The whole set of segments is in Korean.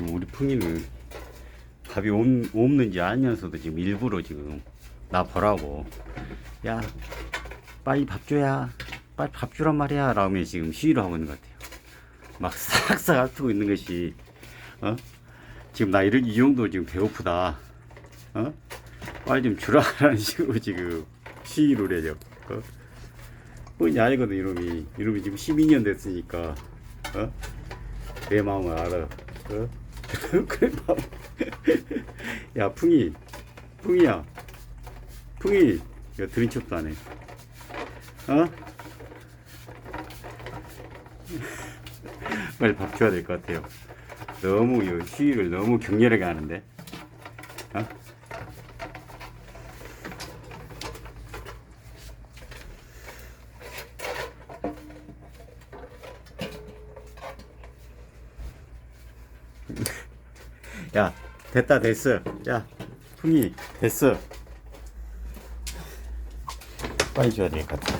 지금 우리 풍이는 밥이 없, 없는지 알면서도 지금 일부러 지금 나 보라고 야 빨리 밥 줘야 빨리 밥 주란 말이야 라며 지금 시위를 하고 있는 것 같아요 막 싹싹 앓고 있는 것이 어 지금 나 이런 이 정도 지금 배고프다 어 빨리 좀 주라 라는 식으로 지금 시위를 해요 어? 뻔히 알거든 이놈이 이놈이 지금 12년 됐으니까 어? 내 마음을 알아 어? 그래 봐. 야 풍이 풍이야 풍이 야 들은 척도 안 해 어? 빨리 밥 줘야 될 것 같아요 너무 이 시위를 너무 격렬하게 하는데 어? 야 됐다 됐어. 야 풍이 됐어. 빨리 줘야 될 것 같아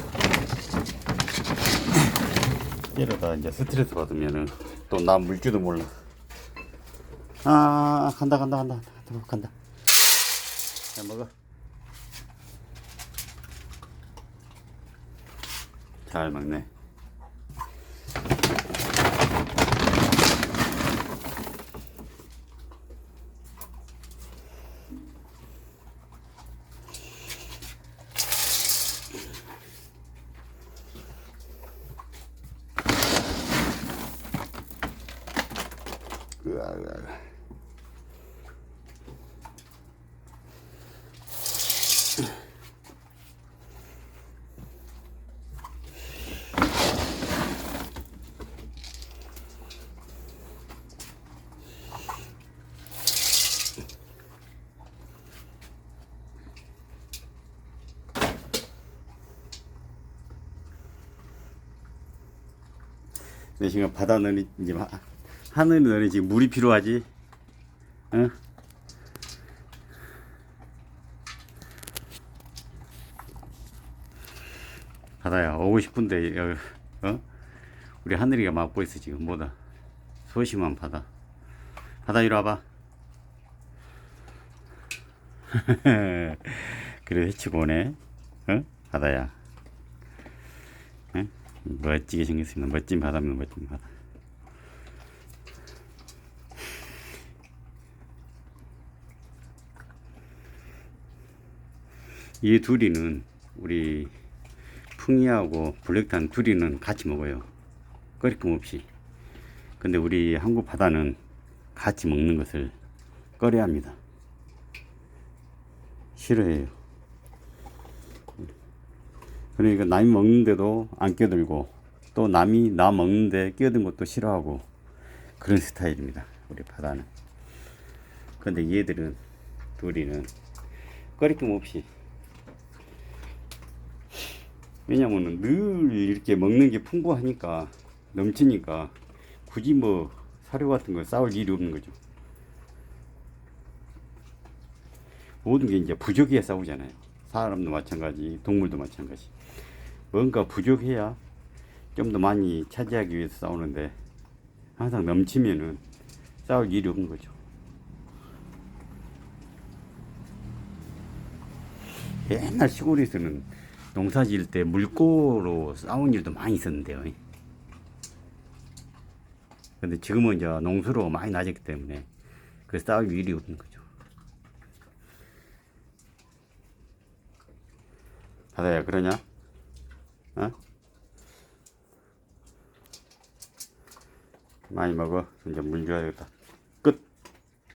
이러다 이제 스트레스 받으면은 또 나 물줄도 몰라. 아 간다 간다 간다. 간다 간다. 자 먹어. 잘 먹네 으아, 으아. 내 지금 바다 너니 이제 하- 하늘 너니 지금 물이 필요하지? 응? 바다야 오고 싶은데 어? 우리 하늘이가 막고 있어 지금 뭐다 소심한 바다 바다 이리 와봐 그래 해치고 오네 어? 바다야 응? 멋지게 생겼습니다 멋진 바다입니다 멋진 바다 이 둘이는 우리 풍이하고 블랙탄 둘이는 같이 먹어요. 꺼리낌 없이. 근데 우리 한국 바다는 같이 먹는 것을 꺼려 합니다. 싫어해요. 그러니까 남이 먹는데도 안 끼어들고 또 남이 나 먹는데 끼어든 것도 싫어하고 그런 스타일입니다. 우리 바다는. 근데 얘들은 둘이는 꺼리낌 없이 왜냐면은 늘 이렇게 먹는 게 풍부하니까 넘치니까 굳이 뭐 사료 같은 거 싸울 일이 없는 거죠. 모든 게 이제 부족해야 싸우잖아요. 사람도 마찬가지, 동물도 마찬가지. 뭔가 부족해야 좀 더 많이 차지하기 위해서 싸우는데 항상 넘치면은 싸울 일이 없는 거죠. 옛날 시골에서는 농사 지을 때 물고로 싸운 일도 많이 있었는데요. 근데 지금은 이제 농수로 많이 낮았기 때문에 그 싸울 일이 없는 거죠. 바다야 그러냐? 어? 많이 먹어. 이제 물 줘야겠다.